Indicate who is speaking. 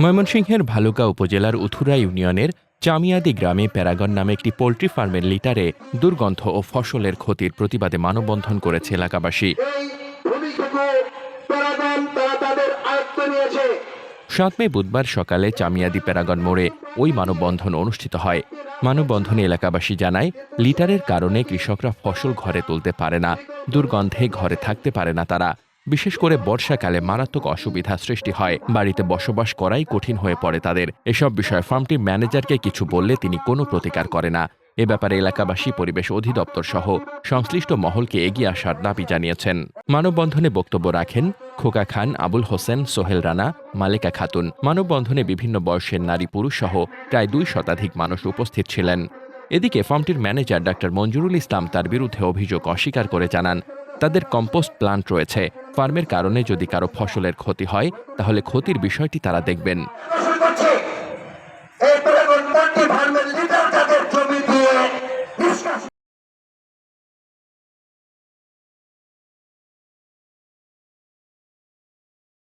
Speaker 1: ময়মনসিংহের ভালুকা উপজেলার উথুরা ইউনিয়নের চামিয়াদি গ্রামে প্যারাগন নামে একটি পোল্ট্রি ফার্মের লিটারে দুর্গন্ধ ও ফসলের ক্ষতির প্রতিবাদে মানববন্ধন করেছে এলাকাবাসী। সাত মে বুধবার সকালে চামিয়াদি প্যারাগন মোড়ে ওই মানববন্ধন অনুষ্ঠিত হয়। মানববন্ধনে এলাকাবাসী জানায়, লিটারের কারণে কৃষকরা ফসল ঘরে তুলতে পারে না, দুর্গন্ধে ঘরে থাকতে পারে না তারা। বিশেষ করে বর্ষাকালে মারাত্মক অসুবিধা সৃষ্টি হয়, বাড়িতে বসবাস করাই কঠিন হয়ে পড়ে তাদের। এসব বিষয়ে ফার্মটির ম্যানেজারকে কিছু বললে তিনি কোনো প্রতিকার করে না। এ ব্যাপারে এলাকাবাসী, পরিবেশ অধিদপ্তর সহ সংশ্লিষ্ট মহলকে এগিয়ে আসার দাবি জানিয়েছেন। মানববন্ধনে বক্তব্য রাখেন খোকা খান, আবুল হোসেন, সোহেল রানা, মালেকা খাতুন, মানববন্ধনে বিভিন্ন বয়সের নারী পুরুষ সহ প্রায় দুই শতাধিক মানুষ উপস্থিত ছিলেন। এদিকে ফার্মটির ম্যানেজার ডাক্তার মঞ্জুরুল ইসলাম তার বিরুদ্ধে অভিযোগ অস্বীকার করে জানান, তাদের কম্পোস্ট প্লান্ট রয়েছে। ফার্মের কারণে যদি কারও ফসলের ক্ষতি হয়, তাহলে ক্ষতির বিষয়টি তারা দেখবেন।